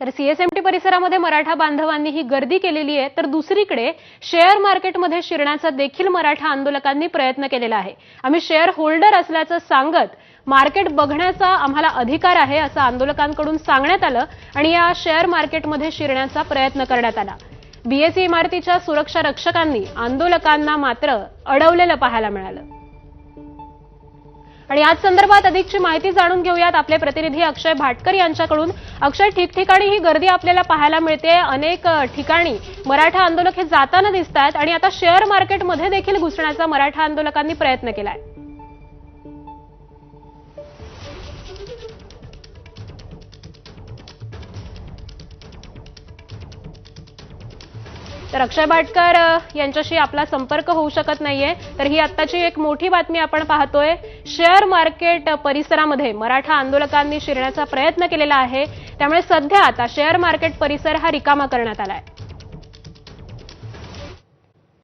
तर सीएसएमटी परिसरामध्ये मराठा बांधवांनी ही गर्दी केलेली आहे. तर दुसरीकडे शेअर मार्केटमध्ये शिरण्याचा देखील मराठा आंदोलकांनी प्रयत्न केलेला आहे. आम्ही शेअर होल्डर असल्याचं सांगत मार्केट बघण्याचा आम्हाला अधिकार आहे असं आंदोलकांकडून सांगण्यात आलं आणि या शेअर मार्केटमध्ये शिरण्याचा प्रयत्न करण्यात आला. बीएसई इमारतीच्या सुरक्षा रक्षकांनी आंदोलकांना मात्र अडवलेलं पाहायला मिळालं. आणि याच संदर्भात अधिकची माहिती जाणून घेऊयात. आपले प्रतिनिधी अक्षय भाटकर यांच्याकडून. अक्षय ठिकठिकाणी ही गर्दी आपल्याला पाहायला मिळते. अनेक ठिकाणी मराठा आंदोलक हे जाताना दिसत आहेत आणि आता शेअर मार्केटमध्ये देखील घुसण्याचा मराठा आंदोलकांनी प्रयत्न केलाय. तर अक्षय भाटकर यांच्याशी आपला संपर्क होऊ शकत नाहीये. तर ही आत्ताची एक मोठी बातमी आपण पाहतोय. शेअर मार्केट परिसरामध्ये मराठा आंदोलकांनी शिरण्याचा प्रयत्न केलेला आहे. त्यामुळे सध्या आता शेअर मार्केट परिसर हा रिकामा करण्यात आलाय.